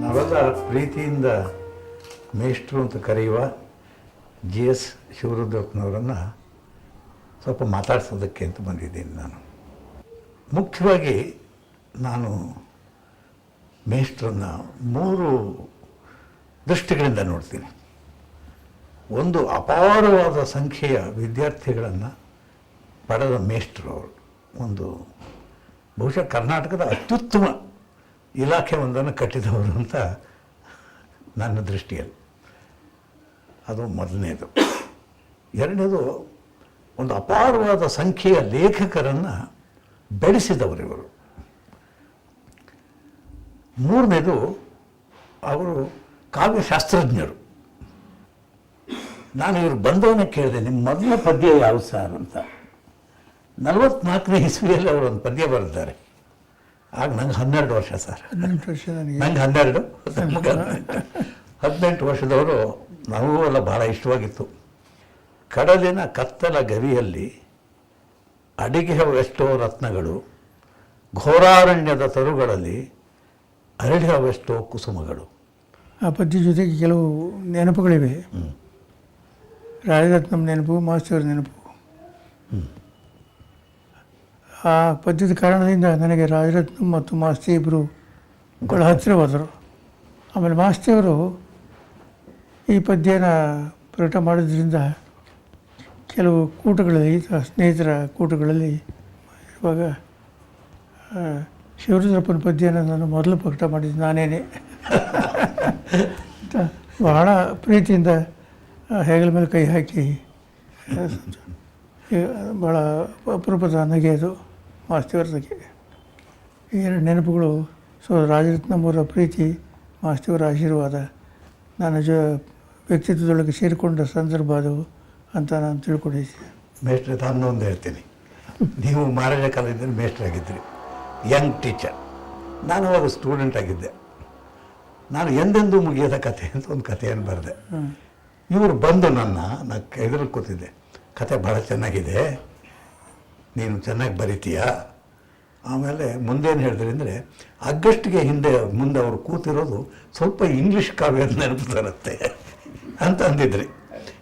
ನಾವೆಲ್ಲ ಪ್ರೀತಿಯಿಂದ ಮೇಷ್ಟ್ರು ಅಂತ ಕರೆಯುವ ಜಿ ಎಸ್ ಶಿವರುದ್ರಪ್ಪನವರನ್ನು ಸ್ವಲ್ಪ ಮಾತಾಡ್ಸೋದಕ್ಕೆ ಅಂತ ಬಂದಿದ್ದೀನಿ ನಾನು. ಮುಖ್ಯವಾಗಿ ನಾನು ಮೇಷ್ಟ್ರನ್ನು ಮೂರು ದೃಷ್ಟಿಗಳಿಂದ ನೋಡ್ತೀನಿ. ಒಂದು ಅಪಾರವಾದ ಸಂಖ್ಯೆಯ ವಿದ್ಯಾರ್ಥಿಗಳನ್ನು ಪಡೆದ ಮೇಷ್ಟ್ರು ಅವರು. ಒಂದು ಬಹುಶಃ ಕರ್ನಾಟಕದ ಅತ್ಯುತ್ತಮ ಇಲಾಖೆ ಒಂದನ್ನು ಕಟ್ಟಿದವರು ಅಂತ ನನ್ನ ದೃಷ್ಟಿಯಲ್ಲಿ. ಅದು ಮೊದಲನೇದು. ಎರಡನೇದು, ಒಂದು ಅಪಾರವಾದ ಸಂಖ್ಯೆಯ ಲೇಖಕರನ್ನು ಬೆಳೆಸಿದವರಿವರು ಮೂರನೇದು, ಅವರು ಕಾವ್ಯಶಾಸ್ತ್ರಜ್ಞರು. ನಾನು ಇವರು ಬಂದವನ್ನ ಕೇಳಿದೆ, ನಿಮ್ಮ ಮೊದಲ ಪದ್ಯ ಯಾವುದು ಸರ್ ಅಂತ. ನಲವತ್ನಾಲ್ಕನೇ ಇಸ್ವಿಯಲ್ಲಿ ಅವರು ಒಂದು ಪದ್ಯ ಬರೆದಿದ್ದಾರೆ. ಆಗ ನಂಗೆ ಹನ್ನೆರಡು ವರ್ಷ ಸರ್. ಹದಿನೆಂಟು ವರ್ಷ ನನಗೆ. ನಂಗೆ ಹನ್ನೆರಡು. ಹದಿನೆಂಟು. ವರ್ಷದವರು ನಮಗೂ ಎಲ್ಲ ಭಾಳ ಇಷ್ಟವಾಗಿತ್ತು. ಕಡಲಿನ ಕತ್ತಲ ಗವಿಯಲ್ಲಿ ಎಷ್ಟೋ ರತ್ನಗಳು ಘೋರಾರಣ್ಯದ ತರುಗಳಲ್ಲಿ ಅರಳಿಹವೆಷ್ಟೋ ಕುಸುಮಗಳು. ಆ ಪದ್ಯ ಜೊತೆಗೆ ಕೆಲವು ನೆನಪುಗಳಿವೆ. ಹ್ಮ್. ರಾಜರತ್ನಂ ನೆನಪು ಮಾಸ್ಟರ್ ನೆನಪು. ಆ ಪದ್ಯದ ಕಾರಣದಿಂದ ನನಗೆ ರಾಜರತ್ನ ಮತ್ತು ಮಾಸ್ತಿ ಇಬ್ಬರು ಬಹಳ ಹತ್ತಿರವಾದರು ಆಮೇಲೆ ಮಾಸ್ತಿಯವರು ಈ ಪದ್ಯನ ಪ್ರಕಟ ಮಾಡೋದ್ರಿಂದ ಕೆಲವು ಕೂಟಗಳಲ್ಲಿ ಸ್ನೇಹಿತರ ಕೂಟಗಳಲ್ಲಿ ಇರುವಾಗ ಆ, ಶಿವರುದ್ರಪ್ಪನ ಪದ್ಯನ ನಾನು ಮೊದಲು ಪ್ರಕಟ ಮಾಡಿದ್ದು ನಾನೇನೆ. ಅಂತ ಬಹಳ ಪ್ರೀತಿಯಿಂದ ಹೆಗಲ ಮೇಲೆ ಕೈ ಹಾಕಿ ಭಾಳ ಅಪರೂಪದ ನಗೆ ಅದು. ಮಾಸ್ತಿಯವರದಕ್ಕೆ ಈ ಎರಡು ನೆನಪುಗಳು ಸೊ ರಾಜರತ್ನಮ್ಮವರ ಪ್ರೀತಿ ಮಾಸ್ತಿಯವರ ಆಶೀರ್ವಾದ ನನ್ನ ಜ ವ್ಯಕ್ತಿತ್ವದೊಳಗೆ ಸೇರಿಕೊಂಡ ಸಂದರ್ಭ ಅದು ಅಂತ ನಾನು ತಿಳ್ಕೊಂಡಿದ್ದೆ ಮೇಷ್ಟ್ರೆ ತಾನು ಒಂದು ಹೇಳ್ತೀನಿ. ನೀವು ಮಹಾರಾಜ ಕಾಲೇಜಿನಲ್ಲಿ ಮೇಷ್ಟ್ರಾಗಿದ್ದಿರಿ ಯಂಗ್ ಟೀಚರ್ ನಾನು ಅವಾಗ ಸ್ಟೂಡೆಂಟ್ ಆಗಿದ್ದೆ. ನಾನು ಎಂದೆಂದೂ ಮುಗಿಯದ ಕಥೆ ಅಂತ ಒಂದು ಕಥೆಯನ್ನು ಬರೆದೆ. ಇವರು ಬಂದು ನನ್ನ ನಾನು ಎದುರು ಕೂತಿದ್ದೆ. ಕತೆ ಭಾಳ ಚೆನ್ನಾಗಿದೆ. ನೀನು ಚೆನ್ನಾಗಿ ಬರಿತೀಯಾ? ಆಮೇಲೆ ಮುಂದೇನು ಹೇಳಿದ್ರಿ ಅಂದರೆ ಆಗಸ್ಟ್ಗೆ ಹಿಂದೆ ಮುಂದೆ ಅವರು ಕೂತಿರೋದು ಸ್ವಲ್ಪ ಇಂಗ್ಲೀಷ್ ಕಾವ್ಯ ನೆನಪು ತರುತ್ತೆ. ಅಂತ ಅಂದಿದ್ರಿ.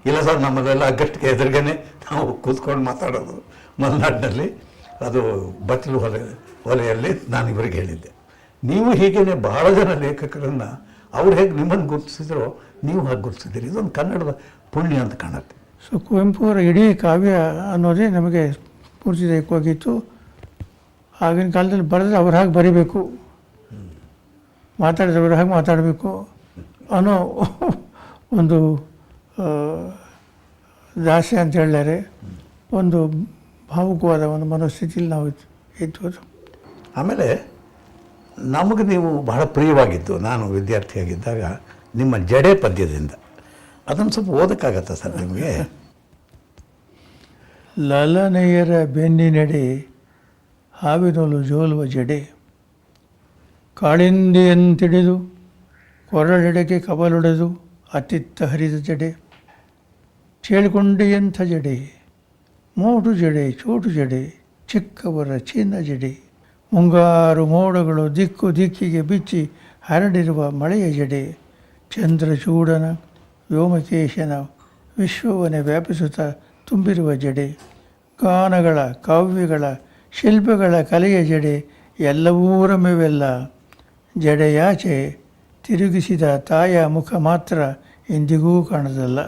ಇಲ್ಲ ಸರ್, ನಮ್ಮದೆಲ್ಲ ಆಗಸ್ಟ್ಗೆ ಎದುರುಗೇನೆ ನಾವು ಕೂತ್ಕೊಂಡು ಮಾತಾಡೋದು. ಮಲೆನಾಡಿನಲ್ಲಿ ಅದು ಬಚ್ಚಲು ಹೊಲೆ ಹೊಲೆಯಲ್ಲಿ ನಾನು ಇವರಿಗೆ ಹೇಳಿದ್ದೆ. ನೀವು ಹೀಗೇನೆ ಬಹಳ ಜನ ಲೇಖಕರನ್ನು ಅವ್ರು ಹೇಗೆ ನಿಮ್ಮನ್ನು ಗುರುತಿಸಿದ್ರೋ ನೀವು ಹಾಗೆ ಗುರುತಿಸಿದ್ದೀರಿ. ಇದೊಂದು ಕನ್ನಡದ ಪುಣ್ಯ ಅಂತ ಕಾಣುತ್ತೆ. ಸೊ ಕುವೆಂಪು ಅವರ ಇಡೀ ಕಾವ್ಯ ಅನ್ನೋದೇ ನಮಗೆ ಸ್ಫೂರ್ತಿದಾಯಕವಾಗಿತ್ತು ಆಗಿನ ಕಾಲದಲ್ಲಿ ಬರೆದ್ರೆ ಅವ್ರ ಹಾಗೆ ಬರೀಬೇಕು. ಮಾತಾಡಿದವ್ರ ಹಾಗೆ ಮಾತಾಡಬೇಕು ಅನ್ನೋ ಒಂದು ದಾಸೆ ಅಂತ ಹೇಳಿದರೆ ಒಂದು ಭಾವುಕವಾದ ಒಂದು ಮನಸ್ಥಿತಿಯಲ್ಲಿ ನಾವು ಇತ್ತು ಅದು. ಆಮೇಲೆ ನಮಗೆ ನೀವು ಬಹಳ ಪ್ರಿಯವಾಗಿತ್ತು ನಾನು ವಿದ್ಯಾರ್ಥಿಯಾಗಿದ್ದಾಗ ನಿಮ್ಮ ಜಡೆ ಪದ್ಯದಿಂದ. ಅದನ್ನು ಸ್ವಲ್ಪ ಓದೋಕ್ಕಾಗತ್ತಾ ಸರ್ ನಿಮಗೆ? ಲಲನೆಯರ ಬೆನ್ನಿನಡೆ ಹಾವಿನೊಲು ಜೋಲುವ ಜಡೆ. ಕಾಳಿಂದಿಯಂತಿಡಿದು ಕೊರಳೆಡೆಗೆ ಕಬಲೊಡೆದು ಅತಿತ್ತ ಹರಿದ ಜಡೆ. ಚೇಳ್ಕೊಂಡಿಯಂಥ ಜಡೆ ಮೋಟು ಜಡೆ, ಚೋಟು ಜಡೆ, ಚಿಕ್ಕವರ ಚಿನ್ನ ಜಡೆ. ಮುಂಗಾರು ಮೋಡಗಳು ದಿಕ್ಕು ದಿಕ್ಕಿಗೆ ಬಿಚ್ಚಿ ಹರಡಿರುವ ಮಳೆಯ ಜಡೆ. ಚಂದ್ರಚೂಡನ ವ್ಯೋಮಕೇಶನ ವಿಶ್ವವನ್ನೇ ವ್ಯಾಪಿಸುತ್ತಾ ತುಂಬಿರುವ ಜಡೆ, ಗಾನಗಳ, ಕಾವ್ಯಗಳ, ಶಿಲ್ಪಗಳ ಕಲೆಯ ಜಡೆ, ಎಲ್ಲವೂ ರಮ್ಯವೆಲ್ಲ. ಜಡೆಯಾಚೆ ತಿರುಗಿಸಿದ ತಾಯ ಮುಖ ಮಾತ್ರ ಎಂದಿಗೂ ಕಾಣದಲ್ಲ.